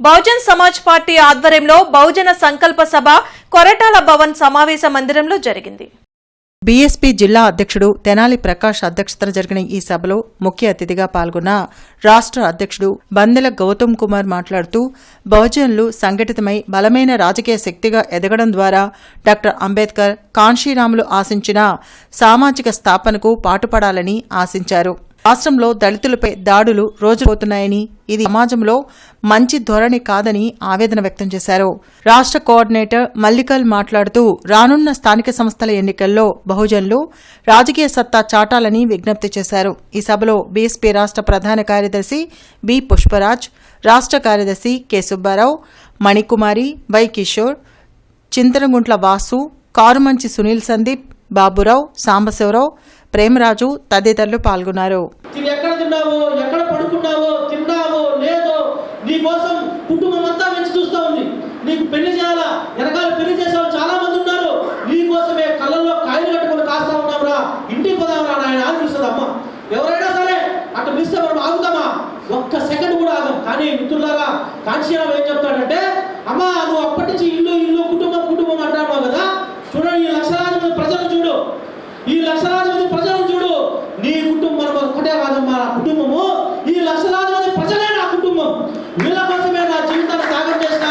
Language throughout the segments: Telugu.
బహుజన్ సమాజ్ పార్టీ ఆధ్వర్యంలో బహుజన సంకల్ప సభ కొరటాల భవన్ సమావేశ మందిరంలో జరిగింది. బీఎస్పీ జిల్లా అధ్యక్షుడు తెనాలి ప్రకాష్ అధ్యక్షతన జరిగిన ఈ సభలో ముఖ్య అతిథిగా పాల్గొన్న రాష్ట్ర అధ్యక్షుడు బందెల గౌతమ్ కుమార్ మాట్లాడుతూ బహుజనులు సంఘటితమై బలమైన రాజకీయ శక్తిగా ఎదగడం ద్వారా డాక్టర్ అంబేద్కర్ కాంశీరాములు ఆశించిన సామాజిక స్థాపనకు పాటుపడాలని ఆశించారు. రాష్ట్రంలో దళితులపై దాడులు రోజుపోతున్నాయని ఇది సమాజంలో మంచి ధోరణి కాదని ఆవేదన వ్యక్తం చేశారు. రాష్ట్ర కోఆర్డినేటర్ మల్లికల్ మాట్లాడుతూ రానున్న స్థానిక సంస్థల ఎన్నికల్లో బహుజనులు రాజకీయ సత్తా చాటాలని విజ్ఞప్తి చేశారు. ఈ సభలో బీఎస్పీ రాష్ట్ర ప్రధాన కార్యదర్శి బి. పుష్పరాజ్ రాష్ట్ర కార్యదర్శి కె. సుబ్బారావు మణికుమారి వై. కిషోర్ చింతనగుంట్ల వాసు కారుమంచి సునీల్ సందీప్ బాబురావు సాంబశివరావు ప్రేమరాజు తదితరులు పాల్గొన్నారు. కాదు మా కుటుంబము ఈ లక్షలాది మంది ప్రజలే నా కుటుంబం. వీళ్ళ కోసమే నా జీవితాన్ని త్యాగం చేసిన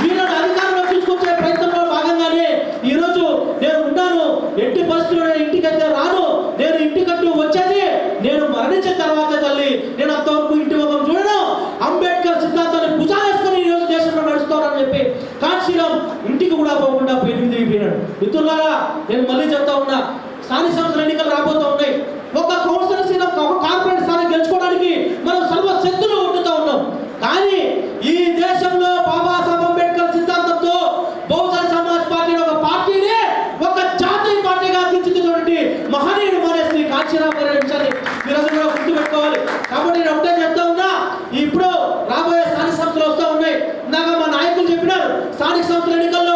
వీళ్ళని అధికారంలో తీసుకొచ్చే ప్రయత్నంలో భాగంగానే ఈరోజు నేను ఉంటాను ఎట్టి పరిస్థితుల్లో నేను ఇంటికైతే రాను. నేను ఇంటికంటూ వచ్చేది నేను మరణించిన తర్వాత తల్లి. నేను అంతవరకు ఇంటి ముఖం చూడను. అంబేద్కర్ సిద్ధాంతాన్ని భుజాలేసుకొని ఈరోజు దేశంలో నడుస్తానని చెప్పి కాంశీరాం ఇంటికి కూడా పోకుండా పోయి దిగిపోయినాడు మిత్రులారా నేను మళ్ళీ చెప్తా ఉన్నా స్థానిక సంస్థల ఎన్నికలు రాబోతూ ఉన్నాయి ఒక కౌన్సిలర్ సీట్ ఒక కార్పొరేట్ స్థానం గెలుచుకోవడానికి మనం సర్వ శక్తులు ఉంటుతూ ఉన్నాం కానీ ఈ దేశంలో బాబాసాహెబ్ అంబేద్కర్ సిద్ధాంతంతో బహుజన సమాజ్ పార్టీ ఒక పార్టీని ఒక జాతీయ పార్టీగా తీర్చిదిద్దినటువంటి మహనీయుడు మన శ్రీ కాంచీరావు ఈరోజు విషయాన్ని మీరందరూ కూడా గుర్తుపెట్టుకోవాలి. కాబట్టి నేను ఒకటే చెప్తా ఉన్నా ఇప్పుడు రాబోయే స్థానిక సంస్థలు వస్తూ ఉన్నాయి. ఇందాక మా నాయకులు చెప్పినారు స్థానిక సంస్థల ఎన్నికల్లో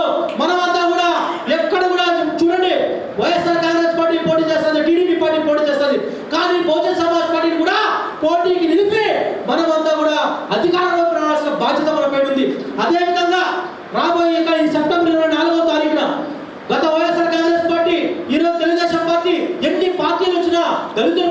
Hakları dön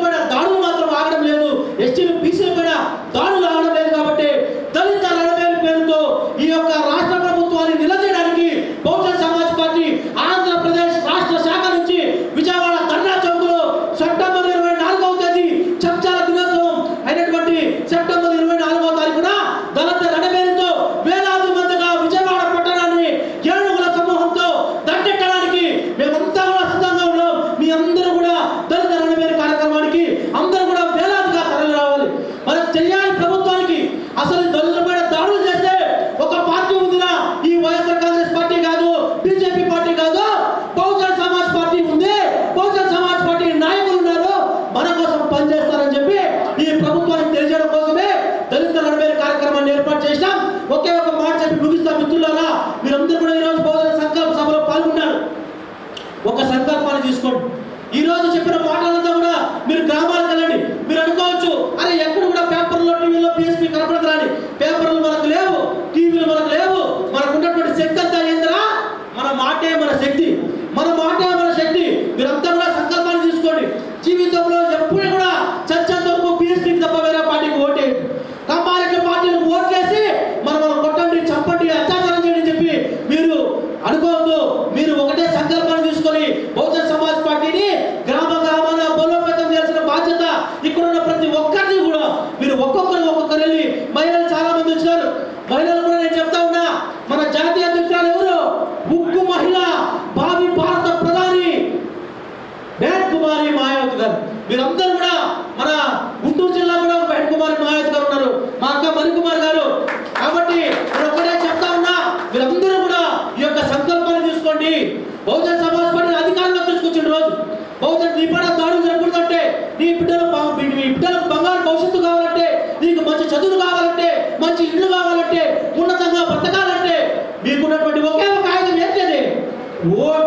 చేసుకోండి. ఈ రోజు చెప్పిన మాటలంతా కూడా మీరు గ్రామాలకు వెళ్ళండి. మీరు అనుకోవచ్చు అరే ఎక్కడ కూడా పేపర్లో టీవీలో పిఎస్పీ కనపడదు రాని పేపర్లు మనకు లేవు టీవీలు మనకు లేవు మనకు ఉన్నటువంటి శక్తి అంతా ఏందిరా? మన మాటే మన శక్తి. నీ పైన దాడులు జరగకూడదంటే నీ బిడ్డలు మీ బిడ్డలకు బంగారు భవిష్యత్తు కావాలంటే నీకు మంచి చదువులు కావాలంటే మంచి ఇండ్లు కావాలంటే ఉన్నతంగా బ్రతకాలంటే మీకున్నటువంటి ఒకే ఒక ఆయుధం ఏంటది ఓటు